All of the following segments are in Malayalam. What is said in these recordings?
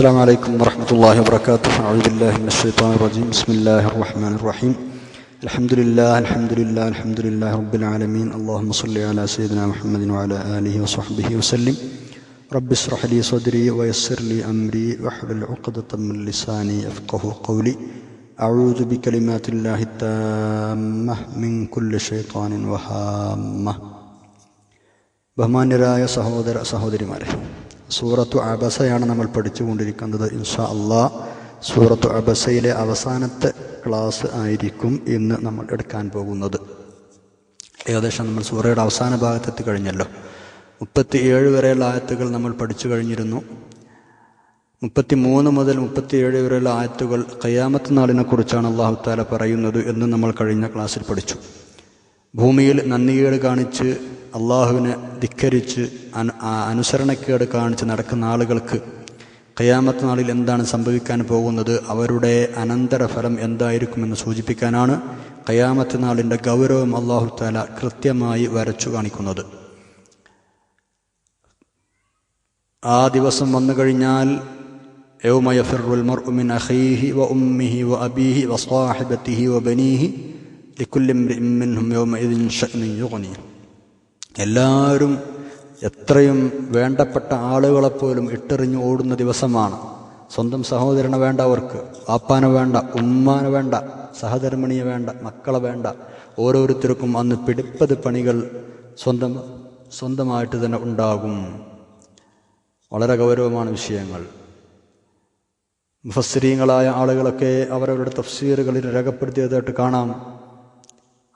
السلام عليكم ورحمة الله وبركاته أعوذ بالله من الشيطان الرجيم بسم الله الرحمن الرحيم الحمد لله الحمد لله الحمد لله رب العالمين اللهم صل على سيدنا محمد وعلى آله وصحبه وسلم رب اشرح لي صدري ويسر لي أمري واحلل عقدة من لساني يفقه قولي أعوذ بكلمات الله التامة من كل شيطان وهامة ബഹുമാന്യരായ സഹോദര സഹോദരിമാരെ സൂറത്തു അബസയാണ് നമ്മൾ പഠിച്ചുകൊണ്ടിരിക്കുന്നത്. ഇൻഷാ അള്ളാ സൂറത്തു അബസയിലെ അവസാനത്തെ ക്ലാസ് ആയിരിക്കും ഇന്ന് നമ്മൾ എടുക്കാൻ പോകുന്നത്. ഏകദേശം നമ്മൾ സൂറയുടെ അവസാന ഭാഗത്തെത്തി കഴിഞ്ഞല്ലോ. മുപ്പത്തി ഏഴ് വരെയുള്ള ആയത്തുകൾ നമ്മൾ പഠിച്ചു കഴിഞ്ഞിരുന്നു. മുപ്പത്തി മൂന്ന് മുതൽ മുപ്പത്തിയേഴ് വരെയുള്ള ആയത്തുകൾ കയ്യാമത്ത് നാളിനെ കുറിച്ചാണ് അള്ളാഹു താല പറയുന്നത് എന്ന് നമ്മൾ കഴിഞ്ഞ ക്ലാസ്സിൽ പഠിച്ചു. ഭൂമിയിൽ നന്ദികേട് കാണിച്ച് അള്ളാഹുവിനെ ധിക്കരിച്ച് അനുസരണക്കേട് കാണിച്ച് നടക്കുന്ന ആളുകൾക്ക് കയാമത്ത നാളിൽ എന്താണ് സംഭവിക്കാൻ പോകുന്നത്? അവരുടെ അനന്തരഫലം എന്തായിരിക്കുമെന്ന് സൂചിപ്പിക്കാനാണ് കയാമത്ത നാളിന്റെ ഗൗരവം അള്ളാഹു താല കൃത്യമായി വരച്ചു കാണിക്കുന്നത്. ആ ദിവസം വന്നു കഴിഞ്ഞാൽ യൗമയഫിറുൽ മർ ഉമിൻ അഹീഹി വ ഉമ്മിഹി വ അബീഹി വ സ്വാഹിബത്തിഹി വ ബനീഹി ലിക്കുല്ലിം മിൻഹും യൗമ ഇതിൻ ഷഅ്നിൻ യുഗ്നിഹി എല്ലാവരും എത്രയും വേണ്ടപ്പെട്ട ആളുകളെപ്പോലും ഇട്ടെറിഞ്ഞു ഓടുന്ന ദിവസമാണ്. സ്വന്തം സഹോദരനെ വേണ്ട അവർക്ക് വാപ്പാനെ വേണ്ട ഉമ്മാനെ വേണ്ട സഹധർമ്മിണിയെ വേണ്ട മക്കളെ വേണ്ട. ഓരോരുത്തർക്കും അന്ന് പിടിപ്പത് പണികൾ സ്വന്തം സ്വന്തമായിട്ട് തന്നെ ഉണ്ടാകും. വളരെ ഗൗരവമാണ് വിഷയങ്ങൾ. മുഫസ്രീങ്ങളായ ആളുകളൊക്കെ അവരവരുടെ തഫ്സീറുകളിൽ രേഖപ്പെടുത്തിയതായിട്ട് കാണാം.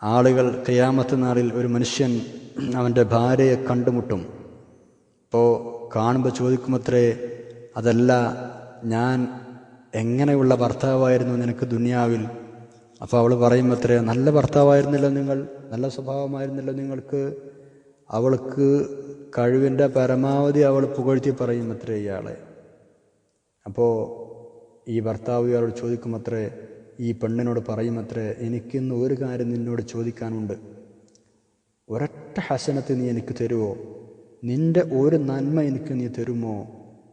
ആളുകൾ കയ്യാമത്ത് നാളിൽ ഒരു മനുഷ്യൻ അവന്റെ ഭാര്യയെ കണ്ടുമുട്ടും. അപ്പോൾ കാണുമ്പോൾ ചോദിക്കുമത്രേ അതല്ല ഞാൻ എങ്ങനെയുള്ള ഭർത്താവായിരുന്നു നിനക്ക് ദുനിയാവിൽ? അപ്പോൾ അവൾ പറയുമത്രേ നല്ല ഭർത്താവായിരുന്നല്ലോ നിങ്ങൾ നല്ല സ്വഭാവമായിരുന്നല്ലോ നിങ്ങൾക്ക്. അവൾക്ക് കഴിവിന്റെ പരമാവധി അവൾ പുകഴ്ത്തി പറയുമത്രേ ഇയാളെ. അപ്പോൾ ഈ ഭർത്താവ് ഇയാളോട് ചോദിക്കുമത്രേ ഈ പെണ്ണിനോട് പറയുമത്രേ എനിക്കിന്ന് ഒരു കാര്യം നിന്നോട് ചോദിക്കാനുണ്ട്. ഒരൊറ്റ ഹസനത്ത് നീ എനിക്ക് തരുമോ നിന്റെ ഒരു നന്മ എനിക്ക് നീ തരുമോ?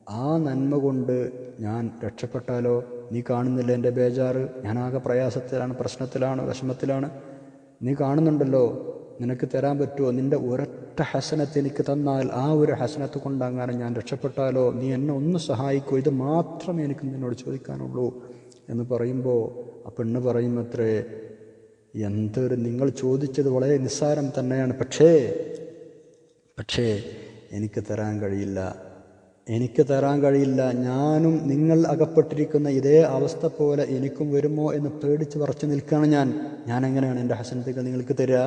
ആ നന്മ കൊണ്ട് ഞാൻ രക്ഷപ്പെട്ടാലോ? നീ കാണുന്നില്ല എന്റെ ബേജാറ്? ഞാനാകെ പ്രയാസത്തിലാണ് പ്രശ്നത്തിലാണ് വിഷമത്തിലാണ്. നീ കാണുന്നുണ്ടല്ലോ നിനക്ക് തരാൻ പറ്റുമോ നിന്റെ ഒരൊറ്റ ഹസനത്ത് എനിക്ക് തന്നാൽ ആ ഒരു ഹസനത്ത് കൊണ്ട് അങ്ങനെ ഞാൻ രക്ഷപ്പെട്ടാലോ? നീ എന്നെ ഒന്ന് സഹായിക്കൂ. ഇത് മാത്രമേ എനിക്ക് നിന്നോട് ചോദിക്കാനുള്ളൂ എന്ന് പറയുമ്പോൾ ആ പെണ്ണ് പറയുമത്രേ എന്തൊരു നിങ്ങൾ ചോദിച്ചത് വളരെ നിസ്സാരം തന്നെയാണ് പക്ഷേ പക്ഷേ എനിക്ക് തരാൻ കഴിയില്ല എനിക്ക് തരാൻ കഴിയില്ല ഞാനും നിങ്ങൾ അകപ്പെട്ടിരിക്കുന്ന ഇതേ അവസ്ഥ പോലെ എനിക്കും വരുമോ എന്ന് പേടിച്ച് പറച്ചു നിൽക്കുകയാണ് ഞാൻ ഞാൻ എങ്ങനെയാണ് എൻ്റെ ഹസനത്തുകൾ നിങ്ങൾക്ക് തരിക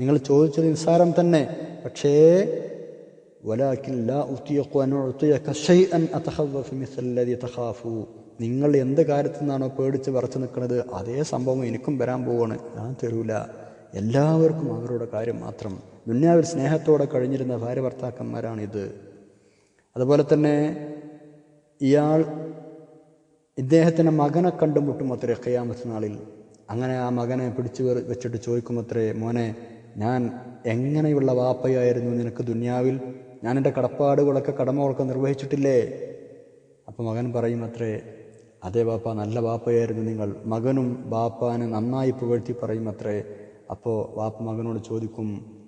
നിങ്ങൾ ചോദിച്ചത് നിസ്സാരം തന്നെ പക്ഷേ ولكن لا أطيق أن أعطيك شيئا أتخوف مثل الذي تخاف നിങ്ങൾ എന്ത് കാര്യത്തിൽ നിന്നാണോ പേടിച്ച് പറച്ചു നിൽക്കുന്നത് അതേ സംഭവം എനിക്കും വരാൻ പോവാണ്. ഞാൻ തരൂല. എല്ലാവർക്കും അവരുടെ കാര്യം മാത്രം. ദുന്യാവിൽ സ്നേഹത്തോടെ കഴിഞ്ഞിരുന്ന ഭാര്യ ഭർത്താക്കന്മാരാണിത്. അതുപോലെ തന്നെ ഇയാൾ ഇദ്ദേഹത്തിന്റെ മകനെ കണ്ടുമുട്ടും അത്രേ ഖിയാമത്ത് നാളിൽ. അങ്ങനെ ആ മകനെ പിടിച്ചു വെച്ചിട്ട് ചോദിക്കുമത്രേ മോനെ ഞാൻ എങ്ങനെയുള്ള വാപ്പയായിരുന്നു നിനക്ക് ദുന്യാവിൽ? ഞാൻ എന്റെ കടപ്പാടുകളൊക്കെ കടമകളൊക്കെ നിർവഹിച്ചിട്ടില്ലേ? അപ്പം മകൻ പറയും അത്രേ അതേ ബാപ്പ നല്ല ബാപ്പയായിരുന്നു നിങ്ങൾ. മകനും ബാപ്പാനെ നന്നായി പുകഴ്ത്തി പറയും അത്രേ അപ്പോൾ വാപ്പ മകനോട് ചോദിക്കും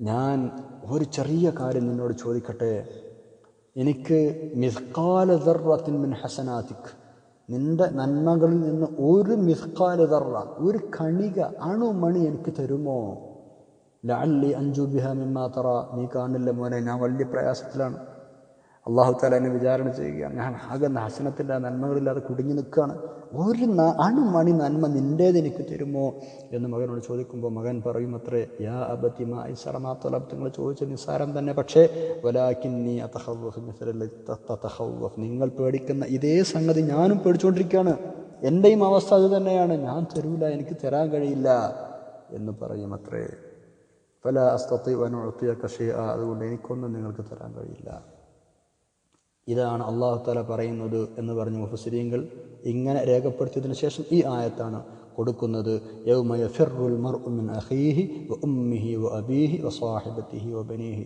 ഞാൻ ഒരു ചെറിയ കാര്യം നിന്നോട് ചോദിക്കട്ടെ? എനിക്ക് മിസ്കാല ദർറത്തിൻ മിൻ ഹസനാതിക്. നിന്റെ നന്മകളിൽ നിന്ന് ഒരു മിസ്കാല ദർറ ഒരു കണിക അണുമണി എനിക്ക് തരുമോ? ലഅല്ലി അഞ്ചു ബിഹ മിമ്മാ തറ. നീ കാണില്ല മോനെ ഞാൻ വലിയ പ്രയാസത്തിലാണ്. അള്ളാഹു താല എന്നെ വിചാരണ ചെയ്യുകയാണ്. ഞാൻ ആകെ നാശനത്തിന്റെ നന്മകളില്ലാതെ കുടുങ്ങി നിൽക്കുകയാണ്. ഒരു അണുമണി നന്മ നിന്റേത് എനിക്ക് തരുമോ എന്ന് മകനോട് ചോദിക്കുമ്പോൾ മകൻ പറയും അത്രേ യാ അബത്തിമ ഐസറമാത്തലബ് നിങ്ങൾ ചോദിച്ച നിസ്സാരം തന്നെ. പക്ഷേ വലാക്കിന്നി അതഹവഫ്. നിങ്ങൾ പേടിക്കുന്ന ഇതേ സംഗതി ഞാനും പേടിച്ചുകൊണ്ടിരിക്കുകയാണ് എന്റെയും അവസ്ഥ അത് തന്നെയാണ്. ഞാൻ തരൂല എനിക്ക് തരാൻ കഴിയില്ല എന്ന് പറയും അത്രേ. പല അസ്തത്തി വനുഴത്തിയ കഷി അതുകൊണ്ട് എനിക്കൊന്നും നിങ്ങൾക്ക് തരാൻ കഴിയില്ല. ഇതാണ് അള്ളാഹു താല പറയുന്നത് എന്ന് പറഞ്ഞ മുഫസരീങ്ങൾ ഇങ്ങനെ രേഖപ്പെടുത്തിയതിനു ശേഷം ഈ ആയത്താണ് കൊടുക്കുന്നത്.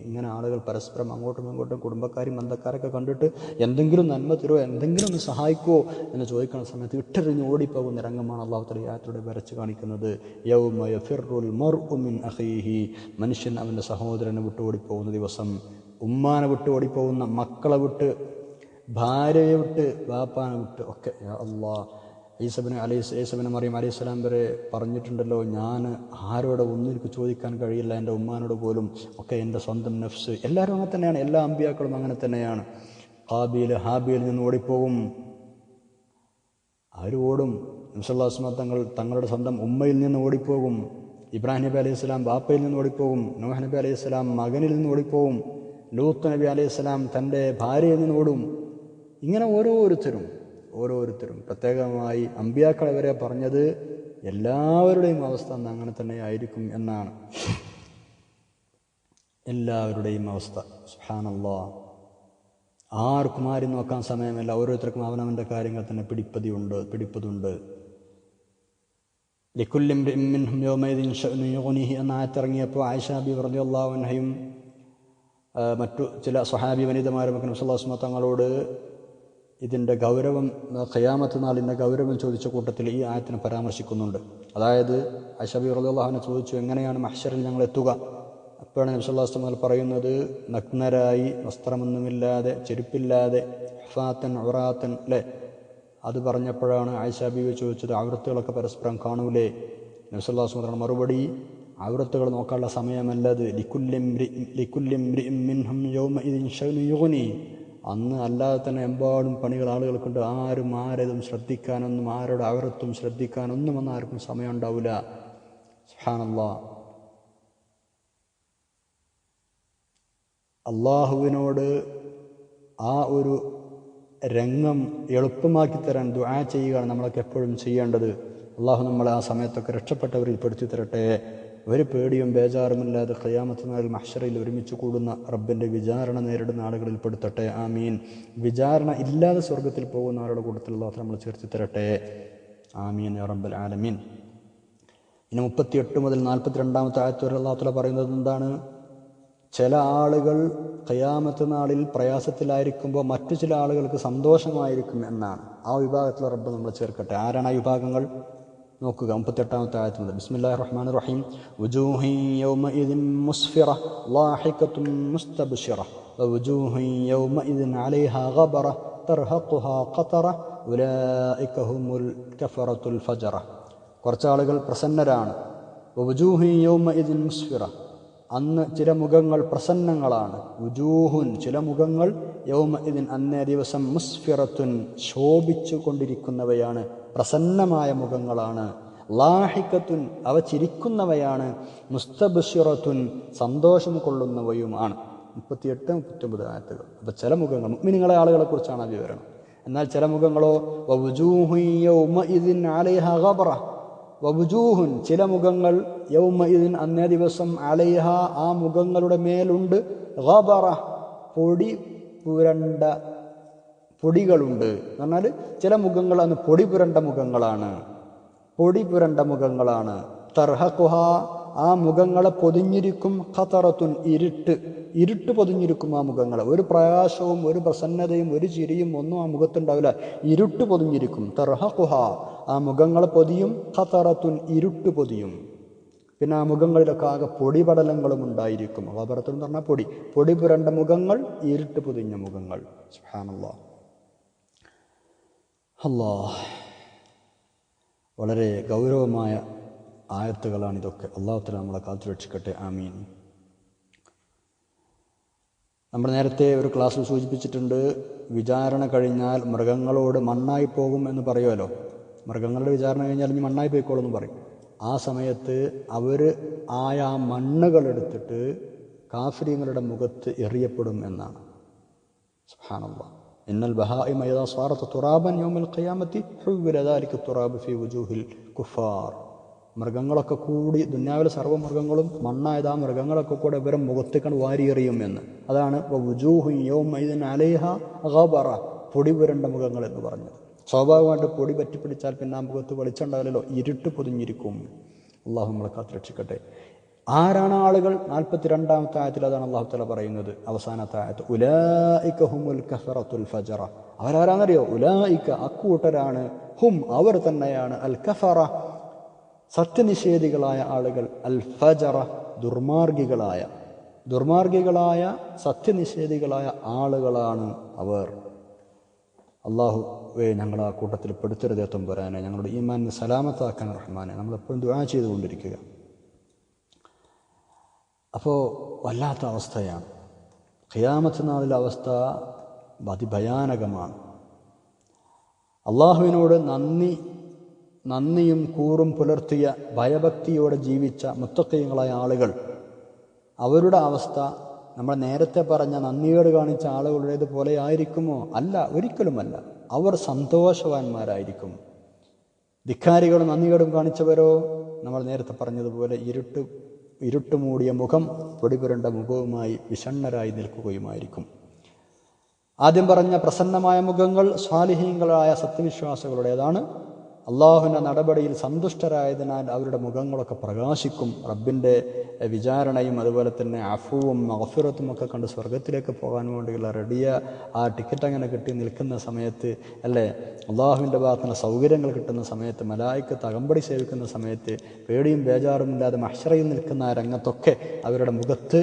ഇങ്ങനെ ആളുകൾ പരസ്പരം അങ്ങോട്ടും ഇങ്ങോട്ടും കുടുംബക്കാരും ബന്ധക്കാരൊക്കെ കണ്ടിട്ട് എന്തെങ്കിലും നന്മ തരുമോ എന്തെങ്കിലും ഒന്ന് സഹായിക്കുമോ എന്ന് ചോദിക്കുന്ന സമയത്ത് ഇട്ടെറിഞ്ഞ് ഓടിപ്പോകുന്ന രംഗമാണ് അള്ളാഹു യാത്രയുടെ വരച്ച് കാണിക്കുന്നത്. മനുഷ്യൻ അവന്റെ സഹോദരനെ വിട്ട് ഓടിപ്പോകുന്ന ദിവസം ഉമ്മാനെ വിട്ട് ഓടിപ്പോകുന്ന മക്കളെ വിട്ട് ഭാര്യയെ വിട്ട് ബാപ്പാനെ വിട്ട് ഒക്കെ. അള്ളാ ഈസബിന് അലൈസ് ഈസബിന് മറിയം അലൈഹി സ്വലാം വരെ പറഞ്ഞിട്ടുണ്ടല്ലോ ഞാൻ ആരോടെ ഒന്നും എനിക്ക് ചോദിക്കാൻ കഴിയില്ല എന്റെ ഉമ്മാനോട് പോലും ഒക്കെ എന്റെ സ്വന്തം നഫ്സ്. എല്ലാവരും അങ്ങനെ തന്നെയാണ് എല്ലാ അമ്പിയാക്കളും അങ്ങനെ തന്നെയാണ്. ഹാബിയിൽ ഹാബിയിൽ നിന്ന് ഓടിപ്പോകും. ആരും ഓടും? നബ്സല്ലാസ്മ തങ്ങൾ തങ്ങളുടെ സ്വന്തം ഉമ്മയിൽ നിന്ന് ഓടിപ്പോകും. ഇബ്രാഹിം നബി അലൈഹി സ്വലാം ബാപ്പയിൽ നിന്ന് ഓടിപ്പോകും. നോഹ് നബി അലൈഹി സ്വലാം മകനിൽ നിന്ന് ഓടിപ്പോകും. ലൂത്ത് നബി അലൈഹി സ്വലാം തന്റെ ഭാര്യയിൽ നിന്ന് ഓടും. ഇങ്ങനെ ഓരോരുത്തരും ഓരോരുത്തരും. പ്രത്യേകമായി അമ്പിയാക്കളെ വരെ പറഞ്ഞത് എല്ലാവരുടെയും അവസ്ഥ അന്ന് അങ്ങനെ തന്നെ ആയിരിക്കും എന്നാണ്. എല്ലാവരുടെയും അവസ്ഥ. സുഹാനല്ലോ ആർക്കും ആരും നോക്കാൻ സമയമല്ല. ഓരോരുത്തർക്കും അവനവന്റെ കാര്യങ്ങൾ തന്നെ പിടിപ്പതിയുണ്ട് പിടിപ്പതുണ്ട്. യുഗ്നിഹി എന്ന ആയത്തിറങ്ങിയപ്പോൾ ആയിഷ ബി റളിയല്ലാഹു അൻഹയും മറ്റു ചില സ്വഹാബി വനിതമാരും നബ്സല്ലാസ്മ തങ്ങളോട് ഇതിന്റെ ഗൗരവം ഖയാമത്ത് നാളിന്റെ ഗൗരവം ചോദിച്ച കൂട്ടത്തിൽ ഈ ആയത്തിനെ പരാമർശിക്കുന്നുണ്ട്. അതായത് അഷബി റളിയല്ലാഹുവിനെ ചോദിച്ചു എങ്ങനെയാണ് മഹ്ഷറിൽ ഞങ്ങൾ എത്തുക? അപ്പോഴാണ് നബ്സല്ലാസ് തങ്ങൾ പറയുന്നത് നഗ്നരായി വസ്ത്രമൊന്നുമില്ലാതെ ചെരുപ്പില്ലാതെ ഹഫാത്തൻ ഉറാത്തൻ അല്ലേ അത് പറഞ്ഞപ്പോഴാണ് ആയിഷ ബീവി ചോദിച്ചത് ആവൃത്തുകളൊക്കെ പരസ്പരം കാണൂലേ? നബ്സല്ലാസ് പറഞ്ഞ മറുപടി ആവൃത്തുകൾ നോക്കാനുള്ള സമയമല്ലത്. ലിക്കുല്ലിംരി- ലിക്കുല്ലിംരിഇം അന്ന് അല്ലാതെ തന്നെ എമ്പാടും പണികൾ ആളുകൾക്കുണ്ട് ആരും ആരതും ശ്രദ്ധിക്കാനൊന്നും ആരുടെ അവരത്തും ശ്രദ്ധിക്കാനൊന്നും ഒന്നും ആർക്കും സമയം ഉണ്ടാവില്ല സുഹാനല്ല അള്ളാഹുവിനോട് ആ ഒരു രംഗം എളുപ്പമാക്കി തരാൻ ദുആ ചെയ്യുകയാണ് നമ്മളൊക്കെ എപ്പോഴും ചെയ്യേണ്ടത്. അള്ളാഹു നമ്മളെ ആ സമയത്തൊക്കെ രക്ഷപ്പെട്ടവരിൽ പെടുത്തി തരട്ടെ. ഒരു പേടിയും ബേജാറുമില്ലാതെ ഖയാമത്ത് നാളിൽ മഹ്ഷറയിൽ ഒരുമിച്ച് കൂടുന്ന റബ്ബിന്റെ വിചാരണ നേരിടുന്ന ആളുകളിൽ പെടുത്തട്ടെ ആ മീൻ വിചാരണ ഇല്ലാതെ സ്വർഗത്തിൽ പോകുന്ന ആളുടെ കൂട്ടത്തിൽ നമ്മൾ ചേർത്തി തരട്ടെ. ആമീൻ റബ്ബൽ ആലമീൻ. ഇനി മുപ്പത്തിയെട്ട് മുതൽ നാൽപ്പത്തിരണ്ടാമത്തെ ആയത്ത് വരെ അള്ളാഹുല പറയുന്നത് എന്താണ്? ചില ആളുകൾ കയ്യാമത്ത് നാളിൽ പ്രയാസത്തിലായിരിക്കുമ്പോൾ മറ്റു ചില ആളുകൾക്ക് സന്തോഷമായിരിക്കും എന്നാണ്. ആ വിഭാഗത്തിലെ റബ്ബ് നമ്മൾ ചേർക്കട്ടെ. ആരാണ് ആ വിഭാഗങ്ങൾ? നോക്കുക മുപ്പത്തെട്ടാമത്തെ ആയത്ത് മുതൽ ബിസ്മില്ലാഹിർ റഹ്മാനിർ റഹീം വുജൂഹി യൗമഇദിൻ മുസ്ഫിറ ലാഹിഖത്തുൻ മുസ്തബ്ശിറ വവുജൂഹി യൗമഇദിൻ അലൈഹാ ഗബറ തർഹഖുഹാ ഖതറ ഉലൈക ഹുമുൽ കഫറത്തുൽ ഫജറ കുറച്ച് ആളുകൾ പ്രസന്നരാണ് വവുജൂഹി യൗമഇദിൻ മുസ്ഫിറ അന്ന് ചില മുഖങ്ങൾ പ്രസന്നങ്ങളാണ്. ഉജൂഹുൻ ചില മുഖങ്ങൾ യൗമ ഇതിൻ അന്നേ ദിവസം മുസ്ഫിറത്തുൻ ശോഭിച്ചു കൊണ്ടിരിക്കുന്നവയാണ് പ്രസന്നമായ മുഖങ്ങളാണ്. ലാഹിക്കത്തുൻ അവ ചിരിക്കുന്നവയാണ്. മുസ്തബിഷിറത്തുൻ സന്തോഷം കൊള്ളുന്നവയുമാണ്. മുപ്പത്തിയെട്ട് മുപ്പത്തിയൊമ്പത് ആയത്തുകൾ. അപ്പം ചില മുഖങ്ങൾ മുഗ്മിനിങ്ങളെ ആളുകളെ കുറിച്ചാണ് വിവരണം. എന്നാൽ ചില മുഖങ്ങളോ വവുജൂഹു യൗമ ഇതിൻ ആലയ ഗബറ വവുജൂഹുൻ ചില മുഖങ്ങൾ യൗമ ഇതിൻ അന്നേ ദിവസം അലൈഹ ആ മുഖങ്ങളുടെ മേലുണ്ട് ഗബറ പൊടി പുരണ്ട പൊടികളുണ്ട്. എന്ന് പറഞ്ഞാൽ ചില മുഖങ്ങൾ അന്ന് പൊടി പുരണ്ട മുഖങ്ങളാണ്. പൊടി പുരണ്ട മുഖങ്ങളാണ്. തർഹഖുഹ ആ മുഖങ്ങളെ പൊതിഞ്ഞിരിക്കും ഖതറത്തുൻ ഇരുട്ട്. ഇരുട്ട് പൊതിഞ്ഞിരിക്കും ആ മുഖങ്ങളെ. ഒരു പ്രകാശവും ഒരു പ്രസന്നതയും ഒരു ചിരിയും ഒന്നും ആ മുഖത്തുണ്ടാവില്ല. ഇരുട്ട് പൊതിഞ്ഞിരിക്കും. തർഹഖുഹ. ആ മുഖങ്ങളെ പൊതിയും ഖതറത്തുൻ ഇരുട്ട് പൊതിയും. പിന്നെ ആ മുഖങ്ങളിലൊക്കെ ആകെ പൊടിപടലങ്ങളും ഉണ്ടായിരിക്കും. അപരത്തിൽ എന്ന് പറഞ്ഞാൽ പൊടി. പൊടി പുരണ്ട മുഖങ്ങൾ ഇരുട്ട് പൊതിഞ്ഞ മുഖങ്ങൾ. സുബ്ഹാനല്ലാ. അല്ലാ വളരെ ഗൗരവമായ ആയത്തുകളാണ് ഇതൊക്കെ. അള്ളാഹുത്തല നമ്മളെ കാത്തുരക്ഷിക്കട്ടെ. ആമീൻ. നമ്മൾ നേരത്തെ ഒരു ക്ലാസ്സിൽ സൂചിപ്പിച്ചിട്ടുണ്ട് വിചാരണ കഴിഞ്ഞാൽ മൃഗങ്ങളോട് മണ്ണായി പോകും എന്ന് പറയുമല്ലോ. മൃഗങ്ങളുടെ വിചാരണ കഴിഞ്ഞാൽ ഇനി മണ്ണായി പോയിക്കോളും എന്ന് പറയും. ആ സമയത്ത് അവർ ആയ ആ മണ്ണുകളെടുത്തിട്ട് കാഫര്യങ്ങളുടെ മുഖത്ത് എറിയപ്പെടും എന്നാണ്. സുഹാനുള്ള ഇന്നൽ ബഹായി മൈദാ സ്വാറത്ത് തുറാബൻ യോമിൽ ഖയാമത്തി ഹുവിലതാലിക്ക് തുറാബ് ഫി വുജൂഹിൽ കുഫാർ. മൃഗങ്ങളൊക്കെ കൂടി ദുന്യാവിലെ സർവമൃഗങ്ങളും മണ്ണായത് ആ മൃഗങ്ങളൊക്കെ കൂടെ ഇവരെ മുഖത്തേക്കാണ് വാരിയെറിയും എന്ന്. അതാണ് അലൈഹ ഗബറ പൊടി പുരണ്ട മുഖങ്ങൾ എന്ന് പറഞ്ഞത്. സ്വാഭാവികമായിട്ട് പൊടി പറ്റിപ്പിടിച്ചാൽ പിന്നെ ആ മുഖത്ത് വെളിച്ചുണ്ടാവില്ലല്ലോ ഇരുട്ട് പൊതിഞ്ഞിരിക്കും. അള്ളാഹു നമ്മളെ കാത്തുരക്ഷിക്കട്ടെ ആരാണ് ആളുകൾ? നാൽപ്പത്തി രണ്ടാമത്തെ ആയത്തിൽ അതാണ് അള്ളാഹു തല പറയുന്നത്. അവസാനത്തെ ആയത്ത് ഉലായിക്ക ഹുമുൽ കഫറത്തുൽ ഫജറ. അവരാരാന്നറിയോ? ഉലായിക്ക അക്കൂട്ടരാണ്. ഹും അവർ തന്നെയാണ്. അൽ കഫറ സത്യനിഷേധികളായ ആളുകൾ അൽ ഫജറ ദുർമാർഗികളായ ദുർമാർഗികളായ സത്യനിഷേധികളായ ആളുകളാണ് അവർ. അള്ളാഹുവെ ഞങ്ങൾ ആ കൂട്ടത്തിൽ പെടുത്തരുതേ തമ്പുരാനെ ഞങ്ങളുടെ ഈമാനിന് സലാമത്താക്കാൻ റഹ്മാനെ നമ്മളെപ്പോഴും ദുആ ചെയ്തുകൊണ്ടിരിക്കുക. അപ്പോൾ വല്ലാത്ത അവസ്ഥയാണ്. ഖിയാമത്ത് നാളിലെ അവസ്ഥ അതിഭയാനകമാണ്. അള്ളാഹുവിനോട് നന്ദി നന്ദിയും കൂറും പുലർത്തിയ ഭയഭക്തിയോടെ ജീവിച്ച മുത്തക്കയങ്ങളായ ആളുകൾ. അവരുടെ അവസ്ഥ നമ്മൾ നേരത്തെ പറഞ്ഞ നന്ദിയോട് കാണിച്ച ആളുകളുടേത് പോലെ ആയിരിക്കുമോ? അല്ല ഒരിക്കലുമല്ല. അവർ സന്തോഷവാന്മാരായിരിക്കും. ധിക്കാരികളും നന്ദിയോടും കാണിച്ചവരോ? നമ്മൾ നേരത്തെ പറഞ്ഞതുപോലെ ഇരുട്ട് ഇരുട്ട് മൂടിയ മുഖം പൊടിപുരണ്ട മുഖവുമായി വിഷണ്ണരായി നിൽക്കുകയുമായിരിക്കും. ആദ്യം പറഞ്ഞ പ്രസന്നമായ മുഖങ്ങൾ സ്വാലിഹീങ്ങളായ സത്യവിശ്വാസികളുടേതാണ്. അള്ളാഹുവിന്റെ നടപടിയിൽ സന്തുഷ്ടരായതിനാൽ അവരുടെ മുഖങ്ങളൊക്കെ പ്രകാശിക്കും. റബ്ബിന്റെ വിചാരണയും അതുപോലെ തന്നെ അഫുവും മഫിറത്തും ഒക്കെ കണ്ട് സ്വർഗത്തിലേക്ക് പോകാൻ വേണ്ടിയുള്ള റെഡിയ ആ ടിക്കറ്റ് അങ്ങനെ കിട്ടി നിൽക്കുന്ന സമയത്ത് അല്ലേ? അള്ളാഹുവിന്റെ ഭാഗത്തുനിന്ന് സൗകര്യങ്ങൾ കിട്ടുന്ന സമയത്ത് മലായിക്ക് തകമ്പടി സേവിക്കുന്ന സമയത്ത് പേടിയും ബേജാറും ഇല്ലാതെ മഷറയിൽ നിൽക്കുന്ന ആ രംഗത്തൊക്കെ അവരുടെ മുഖത്ത്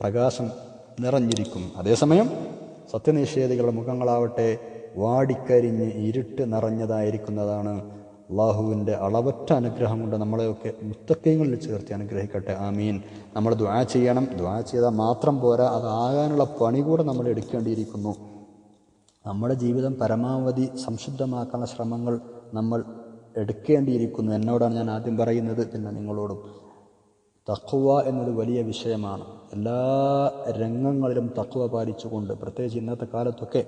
പ്രകാശം നിറഞ്ഞിരിക്കും. അതേസമയം സത്യനിഷേധികളുടെ മുഖങ്ങളാവട്ടെ വാടിക്കരിഞ്ഞ് ഇരുട്ട് നിറഞ്ഞതായിരിക്കുന്നതാണ് അള്ളാഹുവിന്റെ അളവറ്റ അനുഗ്രഹം കൊണ്ട് നമ്മളെയൊക്കെ മുത്തക്കയങ്ങളിൽ ചേർത്ത് അനുഗ്രഹിക്കട്ടെ. ആമീൻ. നമ്മൾ ദ്വാ ചെയ്യണം. ദ്വാ ചെയ്താൽ മാത്രം പോരാ. അതാകാനുള്ള പണി കൂടെ നമ്മൾ എടുക്കേണ്ടിയിരിക്കുന്നു. നമ്മുടെ ജീവിതം പരമാവധി സംശുദ്ധമാക്കാനുള്ള ശ്രമങ്ങൾ നമ്മൾ എടുക്കേണ്ടിയിരിക്കുന്നു. എന്നോടാണ് ഞാൻ ആദ്യം പറയുന്നത് പിന്നെ നിങ്ങളോടും. തക്കുവ എന്നത് വലിയ വിഷയമാണ്. എല്ലാ രംഗങ്ങളിലും തക്കുവ പാലിച്ചുകൊണ്ട് പ്രത്യേകിച്ച് ഇന്നത്തെ കാലത്തൊക്കെ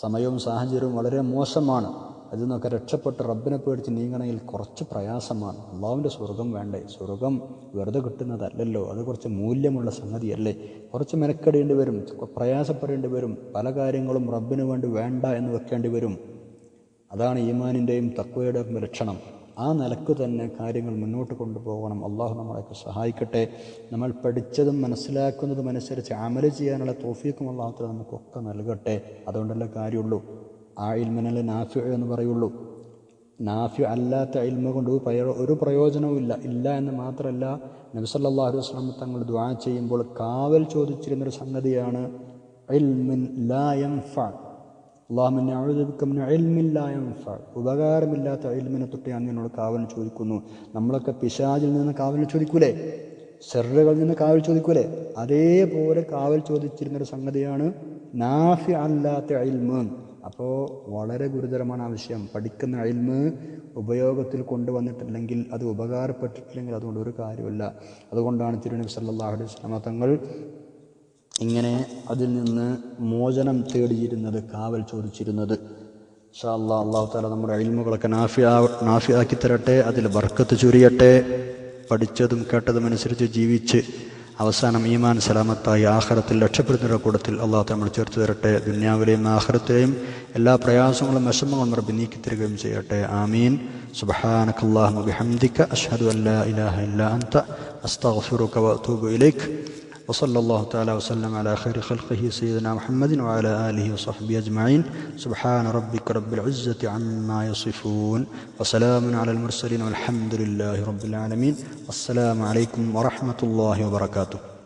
സമയവും സാഹചര്യവും വളരെ മോശമാണ്. അതിൽ നിന്നൊക്കെ രക്ഷപ്പെട്ട് റബ്ബിനെ പേടിച്ച് നീങ്ങണമെങ്കിൽ കുറച്ച് പ്രയാസമാണ്. അള്ളാവിന്റെ സ്വർഗം വേണ്ടേ? സ്വർഗം വെറുതെ കിട്ടുന്നതല്ലല്ലോ. അത് കുറച്ച് മൂല്യമുള്ള സംഗതിയല്ലേ? കുറച്ച് മെനക്കെടേണ്ടി വരും പ്രയാസപ്പെടേണ്ടി വരും പല കാര്യങ്ങളും റബ്ബിന് വേണ്ടി വേണ്ട എന്ന് വെക്കേണ്ടി വരും. അതാണ് ഈമാനിന്റെയും തക്വയുടെയും ലക്ഷണം. ആ നിലയ്ക്ക് തന്നെ കാര്യങ്ങൾ മുന്നോട്ട് കൊണ്ടുപോകണം. അള്ളാഹു നമ്മളെയൊക്കെ സഹായിക്കട്ടെ. നമ്മൾ പഠിച്ചതും മനസ്സിലാക്കുന്നതും അനുസരിച്ച് അമൽ ചെയ്യാനുള്ള തോഫീക്കും അള്ളാഹത്തിൽ നമുക്കൊക്കെ നൽകട്ടെ. അതുകൊണ്ടല്ലേ കാര്യമുള്ളൂ. ആ ഇൽമിനല്ലേ നാഫ് എന്ന് പറയുള്ളൂ. നാഫ്യ അല്ലാത്ത ഇൽമ കൊണ്ട് ഒരു പ്രയോ ഒരു പ്രയോജനവും ഇല്ല. എന്ന് മാത്രമല്ല നബിസല്ലാ അലൈഹി തങ്ങൾ ദ്വാ ചെയ്യുമ്പോൾ കാവൽ ചോദിച്ചിരുന്നൊരു സംഗതിയാണ് ഇൽമിൻ ലാ യൻഫ അള്ളാഹുമിനെ അയൽമില്ലായം ഉപകാരമില്ലാത്ത ഇൽമിനെ തൊട്ട് ഞാൻ നിന്നോട് കാവൽ ചോദിക്കുന്നു. നമ്മളൊക്കെ പിശാചിൽ നിന്ന് കാവൽ ചോദിക്കൂലേ? സെറുകളിൽ നിന്ന് കാവൽ ചോദിക്കൂലേ? അതേപോലെ കാവൽ ചോദിച്ചിരുന്നൊരു സംഗതിയാണ് നാഫി അല്ലാത്ത അയൽമ് അപ്പോൾ വളരെ ഗുരുതരമാണ് ആവശ്യം പഠിക്കുന്ന അയൽമ് ഉപയോഗത്തിൽ കൊണ്ടുവന്നിട്ടില്ലെങ്കിൽ അത് ഉപകാരപ്പെട്ടിട്ടില്ലെങ്കിൽ അതുകൊണ്ട് ഒരു കാര്യമില്ല അതുകൊണ്ടാണ് തിരുനബി സല്ലാഹു അലൈഹി തങ്ങൾ ഇങ്ങനെ അതിൽ നിന്ന് മോചനം തേടിയിരുന്നത് കാവൽ ചോദിച്ചിരുന്നത്. ഷാ അല്ലാ അള്ളാഹു താല നമ്മുടെ അഴിമുകളൊക്കെ നാഫിയാ നാഫിയാക്കി തരട്ടെ അതിൽ ബർക്കത്ത് ചുരിയട്ടെ. പഠിച്ചതും കേട്ടതും അനുസരിച്ച് ജീവിച്ച് അവസാനം ഈമാൻ സലാമത്തായി ആഹാരത്തിൽ രക്ഷപ്പെടുന്നവരുടെ കൂട്ടത്തിൽ അള്ളാഹു നമ്മൾ ചേർത്ത് തരട്ടെ. ദുന്യാവിലെയും ആഹാരത്തെയും എല്ലാ പ്രയാസങ്ങളും വിഷമങ്ങളും റബ്ബി നീക്കി തരികയും ചെയ്യട്ടെ. ആമീൻ. സുബ്ഹാനക അല്ലാഹുമ്മ ബിഹംദിക അഷ്ഹദു അല്ലാ ഇലാഹ ഇല്ലാ അൻത അസ്തഗ്ഫിറുക വഅതൂബു ഇലൈക്. وصلى الله تعالى وسلم على خير خلقه سيدنا محمد وعلى آله وصحبه أجمعين. سبحان ربك رب العزة عما يصفون. وسلام على المرسلين والحمد لله رب العالمين. والسلام عليكم ورحمة الله وبركاته.